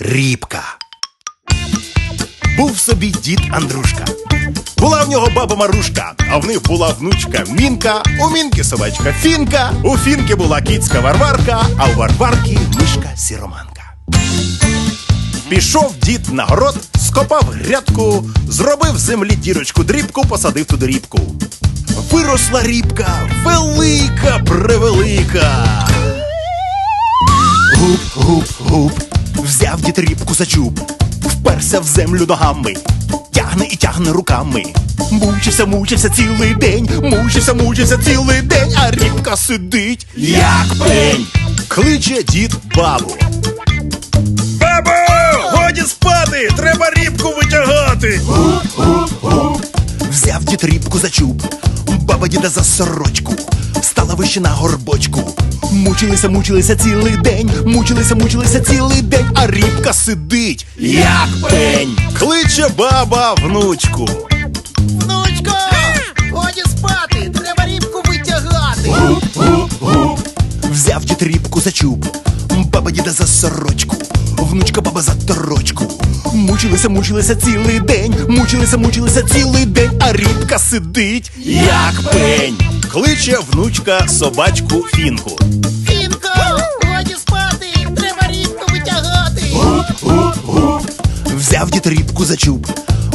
Рібка. Був собі дід Андрушка. Була в нього баба Марушка, а в них була внучка Мінка, у Мінки собачка Фінка, у Фінки була кіцька Варварка, а у Варварки мишка Сіроманка. Пішов дід на город, скопав грядку, зробив в землі дірочку дрібку, посадив туди рібку. Виросла рібка, велика, превелика. Гуп, гуп, гуп, взяв дід рібку за чуб, вперся в землю ногами, тягне і тягне руками. Мучився, мучився цілий день, мучився, мучився цілий день, а рібка сидить, як пень. Кличе дід бабу. Бабо! Годі спати! Треба рібку витягати! Взяв дід рібку за чуб, баба діда за сорочку, вище на горбочку. Мучилися, мучилися цілий день, мучилися, мучилися цілий день, а рібка сидить, як пень. Кличе баба внучку. Внучко! Годі спати! Треба рібку витягати! Взяв дід рібку за чуб, баба діда за сорочку, внучка баба за торочку. Мучилися, мучилися цілий день, мучилися, мучилися цілий день, а рібка сидить, як пень. Кличе внучка собачку фінку. Фінко! Годі спати! Треба рібку витягати! Взяв дід рібку за чуб,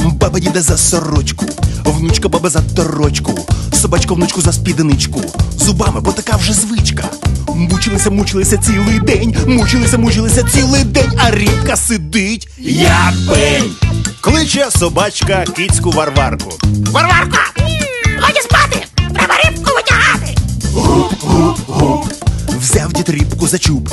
баба діда за сорочку, внучка баба за торочку, собачка внучку за спідничку, зубами, бо така вже звичка. Мучилися, мучилися цілий день, мучилися, мучилися цілий день, а рібка сидить, як пень. Кличе собачка кіцьку Варварку. Варварка! Годі спати! Треба рібку витягати! Взяв дід рібку за чуб,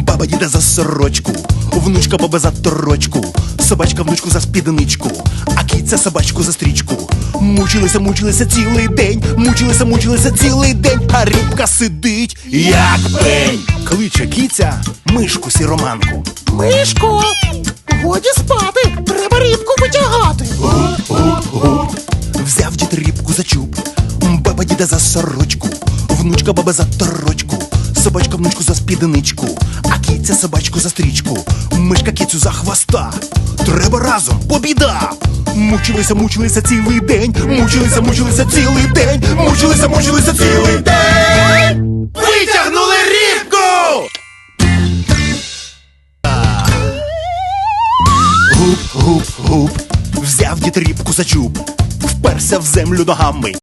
баба діда за сорочку, внучка баба за торочку, собачка внучку за спідничку, а кіця собачку за стрічку. Мучилися, мучилися цілий день, мучилися, мучилися цілий день, а рібка сидить, як пень. Кличе кіця мишку сіроманку. Мишко! Годі спати! Треба рібку витягати! Взяв дід рібку за чуб, баба діда за сорочку, внучка баба за торочку, собачка внучку за спідничку, а кіця собачку за стрічку, мишка кіцю за хвоста. Треба разом, побіда! Мучилися, мучилися цілий день, мучилися, мучилися цілий день, мучилися, мучилися цілий день. Витягнули рібку! Гуп, гуп, гуп, взяв дід рібку за чуб, вперся в землю ногами.